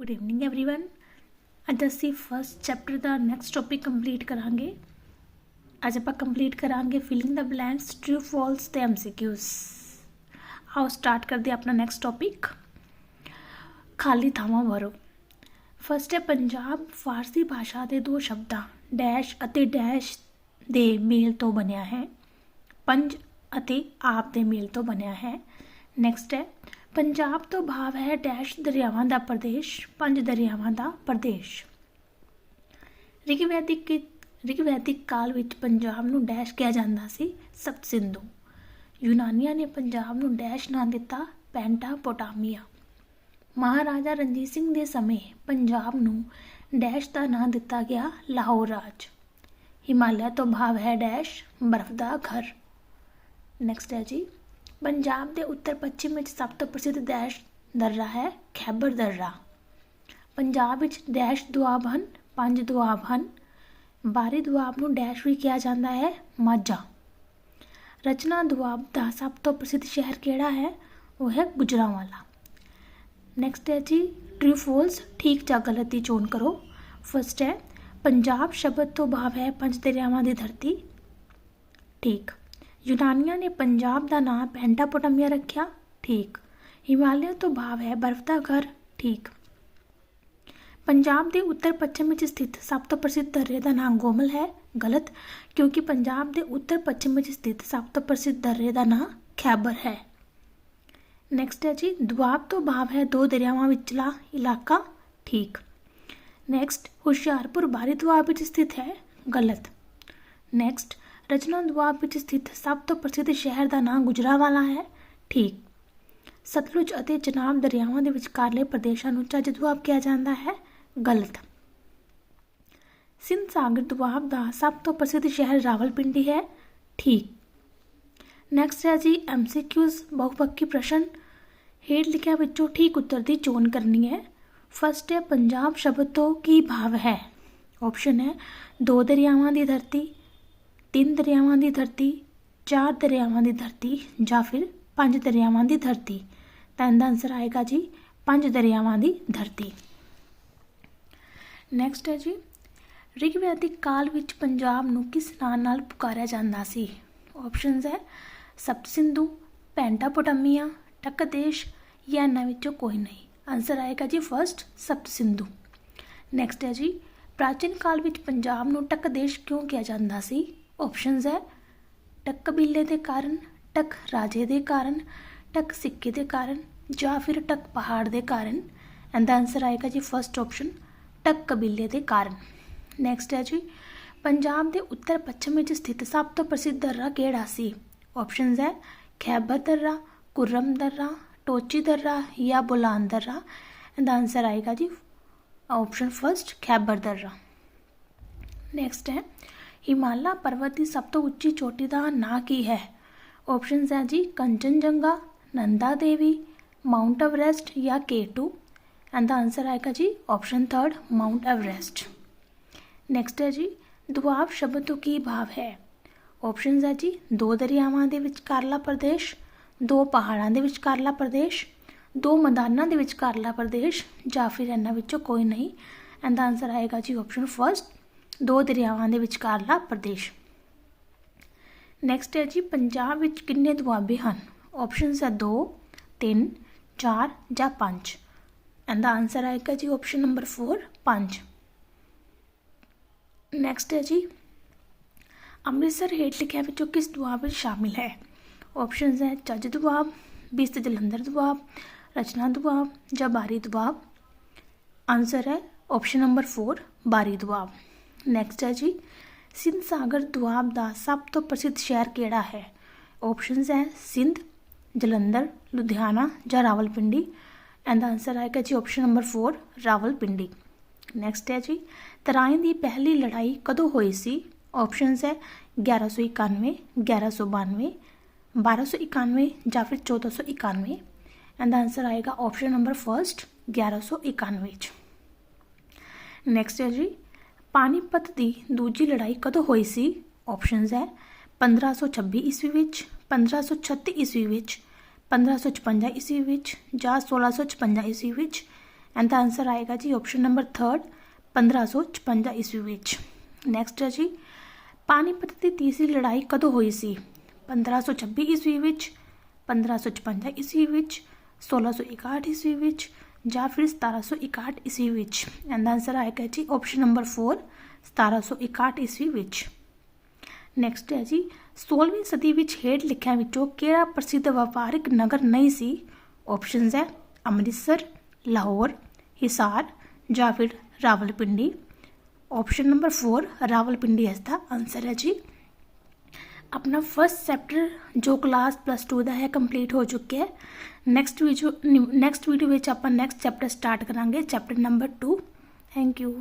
Good evening everyone ਅੱਜ ਅਸੀਂ first chapter ਦਾ ਨੈਕਸਟ ਟੌਪਿਕ ਕੰਪਲੀਟ ਕਰਾਂਗੇ ਅੱਜ ਆਪਾਂ ਕੰਪਲੀਟ ਕਰਾਂਗੇ filling the blanks true false ਤੇ ਐਮਸੀਕਿਊਜ਼ ਆਓ ਸਟਾਰਟ ਕਰਦੇ ਹਾਂ ਆਪਣਾ ਨੈਕਸਟ ਟੌਪਿਕ ਖਾਲੀ ਥਾਵਾਂ ਭਰੋ ਫਸਟ ਹੈ ਪੰਜਾਬ ਫਾਰਸੀ ਭਾਸ਼ਾ ਦੇ ਦੋ ਸ਼ਬਦਾਂ ਡੈਸ਼ ਅਤੇ ਡੈਸ਼ ਦੇ ਮੇਲ ਤੋਂ ਬਣਿਆ ਹੈ ਪੰਜ ਅਤੇ ਆਪ ਦੇ ਮੇਲ ਤੋਂ ਬਣਿਆ ਹੈ ਨੈਕਸਟ ਹੈ ਪੰਜਾਬ ਤੋਂ ਭਾਵ ਹੈ ਡੈਸ਼ ਦਰਿਆਵਾਂ ਦਾ ਪ੍ਰਦੇਸ਼, ਪੰਜ ਦਰਿਆਵਾਂ ਦਾ ਪ੍ਰਦੇਸ਼। ਰਿਗਵੈਦਿਕ ਰਿਗਵੈਦਿਕ ਕਾਲ ਵਿੱਚ ਪੰਜਾਬ ਨੂੰ ਡੈਸ਼ ਕਿਹਾ ਜਾਂਦਾ ਸੀ, ਸਪਤ ਸਿੰਧੂ। ਯੂਨਾਨੀਆਂ ਨੇ ਪੰਜਾਬ ਨੂੰ ਡੈਸ਼ ਨਾਂ ਦਿੱਤਾ ਪੈਂਟਾਪੋਟਾਮੀਆ ਮਹਾਰਾਜਾ ਰਣਜੀਤ ਸਿੰਘ ਦੇ ਸਮੇਂ ਪੰਜਾਬ ਨੂੰ ਡੈਸ਼ ਦਾ ਨਾਂ ਦਿੱਤਾ ਗਿਆ ਲਾਹੌਰ ਰਾਜ। ਹਿਮਾਲਿਆ ਤੋਂ ਭਾਵ ਹੈ ਡੈਸ਼, ਬਰਫ਼ ਦਾ ਘਰ। ਨੈਕਸਟ ਹੈ ਜੀ। ਪੰਜਾਬ ਦੇ ਉੱਤਰ ਪੱਛਮ ਵਿੱਚ ਸਭ ਤੋਂ ਪ੍ਰਸਿੱਧ ਦੈਸ਼ ਦਰਰਾ ਹੈ ਖੈਬਰ ਦਰਰਾ। ਪੰਜਾਬ ਵਿੱਚ ਡੈਸ਼ ਦੁਆਬ ਹਨ, ਪੰਜ ਦੁਆਬ ਹਨ। ਬਾਰੀ ਦੁਆਬ ਨੂੰ ਡੈਸ਼ ਵੀ ਕਿਹਾ ਜਾਂਦਾ ਹੈ, ਮਾਝਾ। ਰਚਨਾ ਦੁਆਬ ਦਾ ਸਭ ਤੋਂ ਪ੍ਰਸਿੱਧ ਸ਼ਹਿਰ ਕਿਹੜਾ ਹੈ? ਉਹ ਹੈ ਗੁਜਰਾਂਵਾਲਾ। ਨੈਕਸਟ ਹੈ ਜੀ ਟਰੂ ਫੋਲਸ ਠੀਕ ਜਾਂ ਗਲਤ ਦੀ ਚੋਣ ਕਰੋ। ਫਸਟ ਹੈ, ਪੰਜਾਬ ਸ਼ਬਦ ਤੋਂ ਭਾਵ ਹੈ ਪੰਜ ਦਰਿਆਵਾਂ ਦੀ ਧਰਤੀ। ਠੀਕ। ਯੂਨਾਨੀਆਂ ਨੇ ਪੰਜਾਬ ਦਾ ਨਾਂ ਪੈਂਟਾਪੋਟਾਮੀਆ ਰੱਖਿਆ, ਠੀਕ। ਹਿਮਾਲਿਆ ਤੋਂ ਭਾਵ ਹੈ ਬਰਫ਼ ਦਾ ਘਰ, ਠੀਕ। ਪੰਜਾਬ ਦੇ ਉੱਤਰ ਪੱਛਮ ਵਿੱਚ ਸਥਿਤ ਸਭ ਤੋਂ ਪ੍ਰਸਿੱਧ ਦਰਿਆ ਦਾ ਨਾਮ ਗੋਮਲ ਹੈ, ਗਲਤ, ਕਿਉਂਕਿ ਪੰਜਾਬ ਦੇ ਉੱਤਰ ਪੱਛਮ ਵਿੱਚ ਸਥਿਤ ਸਭ ਤੋਂ ਪ੍ਰਸਿੱਧ ਦਰਿਆ ਦਾ ਨਾਮ ਖੈਬਰ ਹੈ। ਨੈਕਸਟ ਹੈ ਜੀ, ਦੁਆਬ ਤੋਂ ਭਾਵ ਹੈ ਦੋ ਦਰਿਆਵਾਂ ਵਿਚਲਾ ਇਲਾਕਾ, ਠੀਕ। ਨੈਕਸਟ ਹੁਸ਼ਿਆਰਪੁਰ ਬਾਰੀ ਦੁਆਬ ਵਿੱਚ ਸਥਿਤ ਹੈ, ਗਲਤ। ਨੈਕਸਟ ਰਚਨਾ ਦੁਆਬ ਵਿੱਚ ਸਥਿਤ ਸਭ ਤੋਂ ਪ੍ਰਸਿੱਧ ਸ਼ਹਿਰ ਦਾ ਨਾਮ ਗੁਜਰਾਵਾਲਾ ਹੈ। ਠੀਕ। ਸਤਲੁਜ ਅਤੇ ਚਨਾਬ ਦਰਿਆਵਾਂ ਦੇ ਵਿਚਕਾਰਲੇ ਪ੍ਰਦੇਸ਼ਾਂ ਨੂੰ ਚੱਜ ਦੁਆਬ ਕਿਹਾ ਜਾਂਦਾ ਹੈ। ਗਲਤ। ਸਿੰਧ ਸਾਗਰ ਦੁਆਬ ਦਾ ਸਭ ਤੋਂ ਪ੍ਰਸਿੱਧ ਸ਼ਹਿਰ ਰਾਵਲਪਿੰਡੀ ਹੈ। ਠੀਕ। ਨੈਕਸਟ ਹੈ ਜੀ ਐਮਸੀਕਿਊਜ਼ ਬਹੁਪੱਖੀ ਪ੍ਰਸ਼ਨ। ਹੇਠ ਲਿਖਿਆ ਵਿੱਚੋਂ ਠੀਕ ਉੱਤਰ ਦੀ ਚੋਣ ਕਰਨੀ ਹੈ। ਫਸਟ ਹੈ, ਪੰਜਾਬ ਸ਼ਬਦ ਤੋਂ ਕੀ ਭਾਵ ਹੈ? ਆਪਸ਼ਨ ਹੈ, ਦੋ ਦਰਿਆਵਾਂ ਦੀ ਧਰਤੀ। ਤਿੰਨ ਦਰਿਆਵਾਂ ਦੀ ਧਰਤੀ, ਚਾਰ ਦਰਿਆਵਾਂ ਦੀ ਧਰਤੀ ਜਾਂ ਫਿਰ ਪੰਜ ਦਰਿਆਵਾਂ ਦੀ ਧਰਤੀ? ਤਾਂ ਇਹਦਾ ਆਨਸਰ ਆਏਗਾ ਜੀ ਪੰਜ ਦਰਿਆਵਾਂ ਦੀ ਧਰਤੀ। ਨੈਕਸਟ ਹੈ ਜੀ ਰਿਗਵੈਦਿਕ ਕਾਲ ਵਿੱਚ ਪੰਜਾਬ ਨੂੰ ਕਿਸ ਨਾਂ ਨਾਲ ਪੁਕਾਰਿਆ ਜਾਂਦਾ ਸੀ? ਆਪਸ਼ਨਸ ਹੈ ਸਪਤ ਸਿੰਧੂ, ਪੈਂਟਾਪੋਟਾਮੀਆ, ਟੱਕਦੇਸ਼ ਜਾਂ ਇਹਨਾਂ ਵਿੱਚੋਂ ਕੋਈ ਨਹੀਂ। ਆਨਸਰ ਆਏਗਾ ਜੀ ਫਰਸਟ ਸਪਤ ਸਿੰਧੂ। ਨੈਕਸਟ ਹੈ ਜੀ, ਪ੍ਰਾਚੀਨ ਕਾਲ ਵਿੱਚ ਪੰਜਾਬ ਨੂੰ ਟੱਕਦੇਸ਼ ਕਿਉਂ ਕਿਹਾ ਜਾਂਦਾ ਸੀ? ਆਪਸ਼ਨਸ ਹੈ। ਟੱਕ ਕਬੀਲੇ ਦੇ ਕਾਰਨ, ਟੱਕ ਰਾਜੇ ਦੇ ਕਾਰਨ, ਟੱਕ ਸਿੱਕੇ ਦੇ ਕਾਰਨ ਜਾਂ ਫਿਰ ਟੱਕ ਪਹਾੜ ਦੇ ਕਾਰਨ। ਇਹਦਾ ਆਨਸਰ ਆਏਗਾ ਜੀ ਫਰਸਟ ਆਪਸ਼ਨ ਟੱਕ ਕਬੀਲੇ ਦੇ ਕਾਰਨ। ਨੈਕਸਟ ਹੈ ਜੀ, ਪੰਜਾਬ ਦੇ ਉੱਤਰ ਪੱਛਮ ਵਿੱਚ ਸਥਿਤ ਸਭ ਤੋਂ ਪ੍ਰਸਿੱਧ ਦਰਰਾ ਕਿਹੜਾ ਸੀ? ਆਪਸ਼ਨਸ ਹੈ, ਖੈਬਰ ਦਰਰਾ, ਕੁਰਮ ਦਰਰਾ, ਟੋਚੀ ਦਰਰਾ ਜਾਂ ਬੁਲਾਨ ਦਰਰਾ। ਐਂਡ ਦਾ ਆਨਸਰ ਆਏਗਾ ਜੀ ਆਪਸ਼ਨ ਫਰਸਟ ਖੈਬਰ ਦਰਰਾ। ਨੈਕਸਟ ਹੈ ਹਿਮਾਲਾ ਪਰਬਤ ਦੀ ਸਭ ਤੋਂ ਉੱਚੀ ਚੋਟੀ ਦਾ ਨਾਂ ਕੀ ਹੈ? ਆਪਸ਼ਨਸ ਹੈ ਜੀ ਕੰਚਨਜੰਗਾ, ਨੰਦਾ ਦੇਵੀ ਮਾਊਂਟ ਐਵਰੈਸਟ ਜਾਂ K2 ਐਂਡ ਦਾ ਆਨਸਰ ਆਏਗਾ ਜੀ ਆਪਸ਼ਨ 3 ਮਾਊਂਟ ਐਵਰੈਸਟ ਨੈਕਸਟ ਹੈ ਜੀ, ਦੁਆਬ ਸ਼ਬਦ ਤੋਂ ਕੀ ਭਾਵ ਹੈ? ਆਪਸ਼ਨਸ ਹੈ ਜੀ ਦੋ ਦਰਿਆਵਾਂ ਦੇ ਵਿਚਕਾਰਲਾ ਪ੍ਰਦੇਸ਼, ਦੋ ਪਹਾੜਾਂ ਦੇ ਵਿਚਕਾਰਲਾ ਪ੍ਰਦੇਸ਼, ਦੋ ਮੈਦਾਨਾਂ ਦੇ ਵਿਚਕਾਰਲਾ ਪ੍ਰਦੇਸ਼ ਜਾਂ ਫਿਰ ਇਹਨਾਂ ਵਿੱਚੋਂ ਕੋਈ ਨਹੀਂ ਐਂਡ ਦਾ ਆਨਸਰ ਆਏਗਾ ਜੀ ਆਪਸ਼ਨ ਫਰਸਟ ਦੋ ਦਰਿਆਵਾਂ ਦੇ ਵਿਚਕਾਰਲਾ ਪ੍ਰਦੇਸ਼। ਨੈਕਸਟ ਹੈ ਜੀ, ਪੰਜਾਬ ਵਿੱਚ ਕਿੰਨੇ ਦੁਆਬੇ ਹਨ? ਆਪਸ਼ਨਸ ਹੈ 2 3 4 ਜਾਂ 5 ਇਹਦਾ ਦਾ ਆਨਸਰ ਆਏਗਾ ਜੀ ਆਪਸ਼ਨ ਨੰਬਰ 4 5 ਨੈਕਸਟ ਹੈ ਜੀ, ਅੰਮ੍ਰਿਤਸਰ ਹੇਠ ਲਿਖਿਆ ਵਿੱਚੋਂ ਕਿਸ ਦੁਆਬ ਵਿੱਚ ਸ਼ਾਮਿਲ ਹੈ? ਆਪਸ਼ਨਸ ਹੈ ਚੱਜ ਦੁਆਬ, ਬਿਸਤ ਜਲੰਧਰ ਦੁਆਬ, ਰਚਨਾ ਦੁਆਬ ਜਾਂ ਬਾਰੀ ਦੁਆਬ। ਆਨਸਰ ਹੈ option number 4 Bari Doab. Next ਹੈ ਜੀ। ਸਿੰਧ ਸਾਗਰ ਦੁਆਬ ਦਾ ਸਭ ਤੋਂ ਪ੍ਰਸਿੱਧ ਸ਼ਹਿਰ ਕਿਹੜਾ ਹੈ? ਆਪਸ਼ਨਸ ਹੈ ਸਿੰਧ ਜਲੰਧਰ, ਲੁਧਿਆਣਾ ਜਾਂ ਰਾਵਲਪਿੰਡੀ। ਐਂਡ ਦਾ ਆਨਸਰ ਆਏਗਾ ਜੀ ਆਪਸ਼ਨ ਨੰਬਰ 4 ਰਾਵਲਪਿੰਡੀ। ਨੈਕਸਟ ਹੈ ਜੀ ਤਰਾइन ਦੀ ਪਹਿਲੀ ਲੜਾਈ ਕਦੋਂ ਹੋਈ ਸੀ? ਆਪਸ਼ਨਸ ਹੈ 1191 1192 1291 ਜਾਂ ਫਿਰ 1491 ਐਂਡ ਦਾ ਆਨਸਰ ਆਏਗਾ ਆਪਸ਼ਨ ਨੰਬਰ ਫਰਸਟ 1191 ਚ। ਨੈਕਸਟ ਹੈ ਜੀ ਪਾਣੀਪਤ ਦੀ ਦੂਜੀ ਲੜਾਈ ਕਦੋਂ ਹੋਈ ਸੀ? ਆਪਸ਼ਨਸ ਹੈ 1526 ਈਸਵੀ ਵਿੱਚ 1536 ਈਸਵੀ ਵਿੱਚ 1556 ਈਸਵੀ ਵਿੱਚ ਜਾਂ 1656 ਈਸਵੀ ਵਿੱਚ? ਐਂਡ ਦਾ ਆਨਸਰ ਆਏਗਾ ਜੀ ਆਪਸ਼ਨ ਨੰਬਰ 3 1556 ਈਸਵੀ ਵਿੱਚ। ਨੈਕਸਟ ਹੈ ਜੀ, ਪਾਣੀਪਤ ਦੀ ਤੀਸਰੀ ਲੜਾਈ ਕਦੋਂ ਹੋਈ ਸੀ? 1526 ਈਸਵੀ ਵਿੱਚ 1555 ਈਸਵੀ ਵਿੱਚ 1661 ਈਸਵੀ ਵਿੱਚ ਜਾਂ ਫਿਰ 1761 ਈਸਵੀ ਵਿੱਚ। ਐਂਡ ਦਾ ਆਨਸਰ ਆਏਗਾ ਜੀ ਆਪਸ਼ਨ ਨੰਬਰ 4 1761 ਈਸਵੀ ਵਿੱਚ। ਨੈਕਸਟ ਹੈ ਜੀ 16ਵੀਂ ਸਦੀ ਵਿੱਚ ਹੇਠ ਲਿਖਿਆਂ ਵਿੱਚੋਂ ਕਿਹੜਾ ਪ੍ਰਸਿੱਧ ਵਪਾਰਕ ਨਗਰ ਨਹੀਂ ਸੀ? ਆਪਸ਼ਨਸ ਹੈ ਅੰਮ੍ਰਿਤਸਰ, ਲਾਹੌਰ, ਹਿਸਾਰ ਜਾਂ ਫਿਰ ਰਾਵਲਪਿੰਡੀ। ਆਪਸ਼ਨ ਨੰਬਰ 4 ਰਾਵਲਪਿੰਡੀ ਇਸ ਦਾ ਆਨਸਰ ਹੈ ਜੀ। ਆਪਣਾ ਫਸਟ ਚੈਪਟਰ ਜੋ ਕਲਾਸ ਪਲੱਸ 2 ਦਾ ਹੈ ਕੰਪਲੀਟ ਹੋ ਚੁੱਕਿਆ ਹੈ। ਨੈਕਸਟ ਵੀਡੀਓ ਨੈਕਸਟ ਵੀਡੀਓ ਵਿੱਚ ਆਪਾਂ ਨੈਕਸਟ ਚੈਪਟਰ ਸਟਾਰਟ ਕਰਾਂਗੇ ਚੈਪਟਰ ਨੰਬਰ 2 ਥੈਂਕ ਯੂ